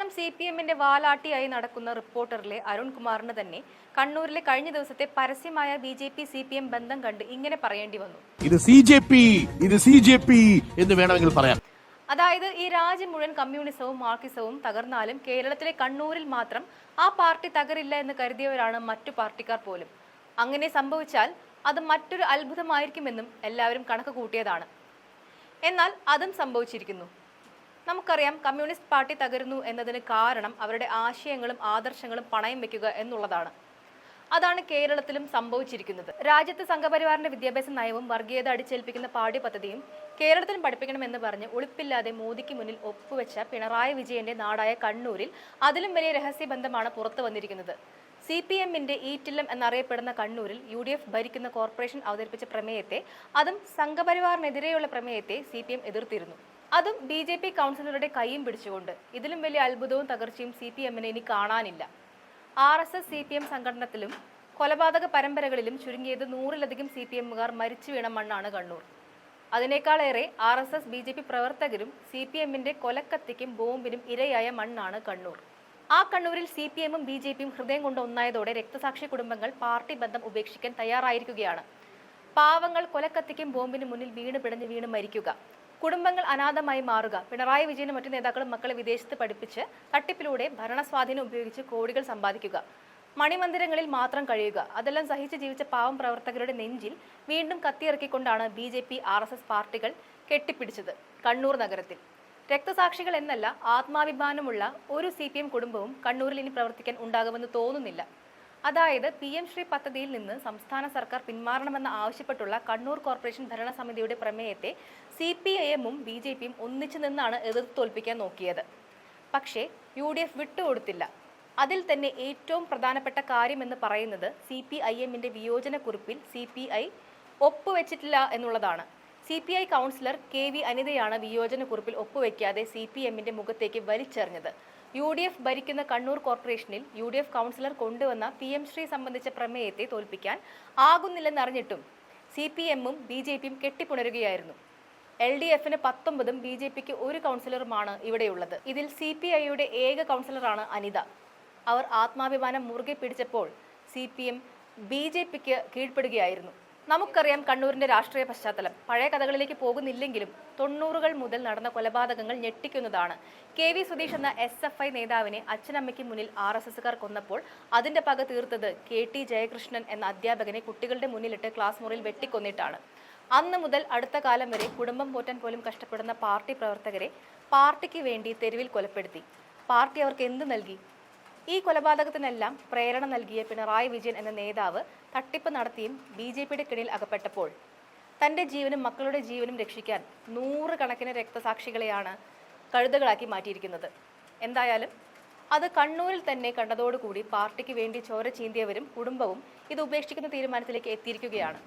അവസാനം C P എമ്മിന്റെ വാലാട്ടിയായി നടക്കുന്ന റിപ്പോർട്ടറിലെ അരുൺകുമാറിന് തന്നെ കണ്ണൂരിലെ കഴിഞ്ഞ ദിവസത്തെ പരസ്യമായ B J P C P M ബന്ധം കണ്ട് ഇങ്ങനെ പറയേണ്ടി വന്നു. ഇത് സി ജെ പി ഇത് സി ജെ പി എന്ന് വേണമെങ്കിൽ പറയാം. അതായത് ഈ രാജ്യം മുഴുവൻ കമ്മ്യൂണിസവും മാർക്സിസവും തകർന്നാലും കേരളത്തിലെ കണ്ണൂരിൽ മാത്രം ആ പാർട്ടി തകരില്ല എന്ന് കരുതിയവരാണ് മറ്റു പാർട്ടിക്കാർ പോലും. അങ്ങനെ സംഭവിച്ചാൽ അത് മറ്റൊരു അത്ഭുതമായിരിക്കുമെന്നും എല്ലാവരും കണക്ക് കൂട്ടിയതാണ്. എന്നാൽ അതും സംഭവിച്ചിരിക്കുന്നു. നമുക്കറിയാം കമ്മ്യൂണിസ്റ്റ് പാർട്ടി തകരുന്നു എന്നതിന് കാരണം അവരുടെ ആശയങ്ങളും ആദർശങ്ങളും പണയം വെക്കുക എന്നുള്ളതാണ്. അതാണ് കേരളത്തിലും സംഭവിച്ചിരിക്കുന്നത്. രാജ്യത്ത് സംഘപരിവാറിന്റെ വിദ്യാഭ്യാസ നയവും വർഗീയത അടിച്ചേൽപ്പിക്കുന്ന പാഠ്യപദ്ധതിയും കേരളത്തിലും പഠിപ്പിക്കണമെന്ന് പറഞ്ഞ് ഒളിപ്പില്ലാതെ മോദിക്ക് മുന്നിൽ ഒപ്പുവെച്ച പിണറായി വിജയന്റെ നാടായ കണ്ണൂരിൽ അതിലും വലിയ രഹസ്യബന്ധമാണ് പുറത്തു വന്നിരിക്കുന്നത്. സി പി എമ്മിന്റെ ഈറ്റില്ലം എന്നറിയപ്പെടുന്ന കണ്ണൂരിൽ യു ഡി എഫ് ഭരിക്കുന്ന കോർപ്പറേഷൻ അവതരിപ്പിച്ച പ്രമേയത്തെ അതും സംഘപരിവാറിനെതിരെയുള്ള പ്രമേയത്തെ സി പി എം എതിർത്തിരുന്നു. അതും ബി ജെ പി കൗൺസിലറുടെ കൈയും പിടിച്ചുകൊണ്ട്. ഇതിലും വലിയ അത്ഭുതവും തകർച്ചയും സി പി എമ്മിന് ഇനി കാണാനില്ല. R S S C P M സംഘടനത്തിലും കൊലപാതക പരമ്പരകളിലും ചുരുങ്ങിയത് നൂറിലധികം സി പി എമ്മുകാർ മരിച്ചു വീണ മണ്ണാണ് Kannur. അതിനേക്കാളേറെ R S S B J P പ്രവർത്തകരും സി പി എമ്മിന്റെ കൊലക്കത്തിക്കും ബോംബിനും ഇരയായ മണ്ണാണ് കണ്ണൂർ. ആ കണ്ണൂരിൽ സി പി എമ്മും ബി ജെ പിയും ഹൃദയം കൊണ്ട് ഒന്നായതോടെ രക്തസാക്ഷി കുടുംബങ്ങൾ പാർട്ടി ബന്ധം ഉപേക്ഷിക്കാൻ തയ്യാറായിരിക്കുകയാണ്. പാവങ്ങൾ കൊലക്കത്തിക്കും ബോംബിന് മുന്നിൽ വീണ് പിടഞ്ഞ് വീണ് മരിക്കുക. കുടുംബങ്ങൾ അനാഥമായി മാറുക. പിണറായി വിജയനും മറ്റു നേതാക്കളും മക്കളെ വിദേശത്ത് പഠിപ്പിച്ച് തട്ടിപ്പിലൂടെ ഭരണസ്വാധീനം ഉപയോഗിച്ച് കോടികൾ സമ്പാദിക്കുക. മണിമന്ദിരങ്ങളിൽ മാത്രം കഴിയുക. അതെല്ലാം സഹിച്ച് ജീവിച്ച പാവം പ്രവർത്തകരുടെ നെഞ്ചിൽ വീണ്ടും കത്തിയിറക്കിക്കൊണ്ടാണ് B J P R S S പാർട്ടികൾ കെട്ടിപ്പിടിച്ചത് കണ്ണൂർ നഗരത്തിൽ. രക്തസാക്ഷികൾ എന്നല്ല ആത്മാഭിമാനമുള്ള ഒരു സി പി എം കുടുംബവും കണ്ണൂരിൽ ഇനി പ്രവർത്തിക്കാൻ ഉണ്ടാകുമെന്ന് തോന്നുന്നില്ല. അതായത് പി എം ശ്രീ പദ്ധതിയിൽ നിന്ന് സംസ്ഥാന സർക്കാർ പിന്മാറണമെന്ന് ആവശ്യപ്പെട്ടുള്ള കണ്ണൂർ കോർപ്പറേഷൻ ഭരണസമിതിയുടെ പ്രമേയത്തെ സി പി ഐ എമ്മും ബി ജെ പിയും ഒന്നിച്ചു നിന്നാണ് എതിർത്ത് തോൽപ്പിക്കാൻ നോക്കിയത്. പക്ഷേ യു ഡി എഫ് വിട്ടുകൊടുത്തില്ല. അതിൽ തന്നെ ഏറ്റവും പ്രധാനപ്പെട്ട കാര്യമെന്ന് പറയുന്നത് സി പി ഐ എമ്മിന്റെ വിയോജനക്കുറിപ്പിൽ സി പി ഐ ഒപ്പുവെച്ചിട്ടില്ല എന്നുള്ളതാണ്. C P I councillor K V അനിതയാണ് വിയോജനക്കുറിപ്പിൽ ഒപ്പുവെക്കാതെ സി പി എമ്മിന്റെ മുഖത്തേക്ക് വലിച്ചെറിഞ്ഞത്. യു ഡി എഫ് ഭരിക്കുന്ന കണ്ണൂർ കോർപ്പറേഷനിൽ യു ഡി എഫ് കൗൺസിലർ കൊണ്ടുവന്ന പി എം ശ്രീ സംബന്ധിച്ച പ്രമേയത്തെ തോൽപ്പിക്കാൻ ആകുന്നില്ലെന്നറിഞ്ഞിട്ടും സി പി എമ്മും ബി ജെ പിയും കെട്ടിപ്പുണരുകയായിരുന്നു. എൽ ഡി എഫിന് പത്തൊമ്പതും ബി ജെ പിക്ക് ഒരു കൗൺസിലറുമാണ് ഇവിടെയുള്ളത്. ഇതിൽ സി പി ഐയുടെ ഏക കൗൺസിലറാണ് അനിത. അവർ ആത്മാഭിമാനം മുറുകെ പിടിച്ചപ്പോൾ C P M B J പിക്ക് കീഴ്പ്പെടുകയായിരുന്നു. നമുക്കറിയാം കണ്ണൂരിന്റെ രാഷ്ട്രീയ പശ്ചാത്തലം. പഴയ കഥകളിലേക്ക് പോകുന്നില്ലെങ്കിലും തൊണ്ണൂറുകൾ മുതൽ നടന്ന കൊലപാതകങ്ങൾ ഞെട്ടിക്കുന്നതാണ്. കെ വി സുധീഷ് എന്ന എസ് എഫ് ഐ നേതാവിനെ അച്ഛനമ്മയ്ക്ക് മുന്നിൽ ആർ എസ് എസുകാർ കൊന്നപ്പോൾ അതിന്റെ പക തീർത്തത് കെ ടി ജയകൃഷ്ണൻ എന്ന അധ്യാപകനെ കുട്ടികളുടെ മുന്നിലിട്ട് ക്ലാസ് മുറിയിൽ വെട്ടിക്കൊന്നിട്ടാണ്. അന്ന് മുതൽ അടുത്ത കാലം വരെ കുടുംബം പോറ്റാൻ പോലും കഷ്ടപ്പെടുന്ന പാർട്ടി പ്രവർത്തകരെ പാർട്ടിക്ക് വേണ്ടി തെരുവിൽ കൊലപ്പെടുത്തി. പാർട്ടി അവർക്ക് എന്ത് നൽകി? ഈ കൊലപാതകത്തിനെല്ലാം പ്രേരണ നൽകിയ പിണറായി വിജയൻ എന്ന നേതാവ് തട്ടിപ്പ് നടത്തിയും ബി ജെ പിയുടെ കിണിയിൽ അകപ്പെട്ടപ്പോൾ. തന്റെ ജീവനും മക്കളുടെ ജീവനും രക്ഷിക്കാൻ നൂറുകണക്കിന് രക്തസാക്ഷികളെയാണ് കഴുതകളാക്കി മാറ്റിയിരിക്കുന്നത്. എന്തായാലും അത് കണ്ണൂരിൽ തന്നെ കണ്ടതോടുകൂടി പാർട്ടിക്ക് വേണ്ടി ചോര ചീന്തിയവരും കുടുംബവും ഇത് ഉപേക്ഷിക്കുന്ന തീരുമാനത്തിലേക്ക് എത്തിയിരിക്കുകയാണ്.